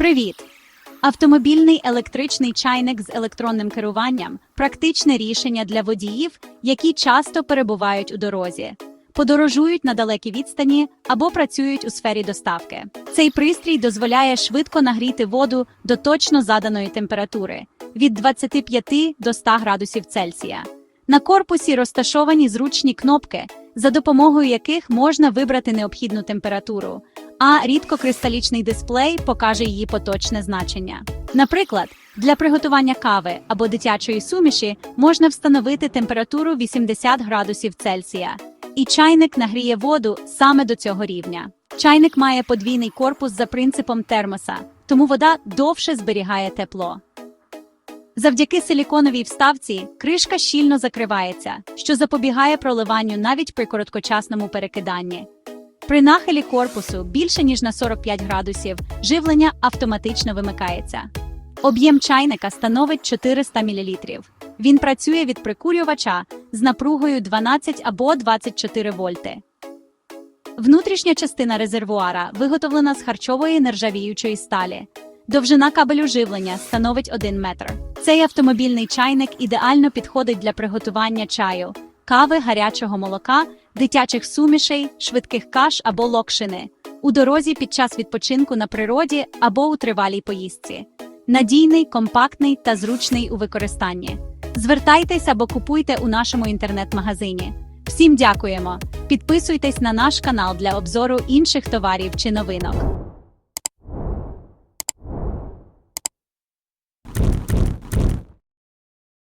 Привіт! Автомобільний електричний чайник з електронним керуванням практичне рішення для водіїв, які часто перебувають у дорозі, подорожують на далекі відстані або працюють у сфері доставки. Цей пристрій дозволяє швидко нагріти воду до точно заданої температури від 25 до 100 градусів Цельсія. На корпусі розташовані зручні кнопки, за допомогою яких можна вибрати необхідну температуру, а рідкокристалічний дисплей покаже її поточне значення. Наприклад, для приготування кави або дитячої суміші можна встановити температуру 80 градусів Цельсія, і чайник нагріє воду саме до цього рівня. Чайник має подвійний корпус за принципом термоса, тому вода довше зберігає тепло. Завдяки силіконовій вставці кришка щільно закривається, що запобігає проливанню навіть при короткочасному перекиданні. При нахилі корпусу більше ніж на 45 градусів живлення автоматично вимикається. Об'єм чайника становить 400 мл. Він працює від прикурювача з напругою 12 або 24 вольти. Внутрішня частина резервуара виготовлена з харчової нержавіючої сталі. Довжина кабелю живлення становить 1 метр. Цей автомобільний чайник ідеально підходить для приготування чаю, кави, гарячого молока, дитячих сумішей, швидких каш або локшини, у дорозі під час відпочинку на природі або у тривалій поїздці. Надійний, компактний та зручний у використанні. Звертайтесь або купуйте у нашому інтернет-магазині. Всім дякуємо! Підписуйтесь на наш канал для обзору інших товарів чи новинок.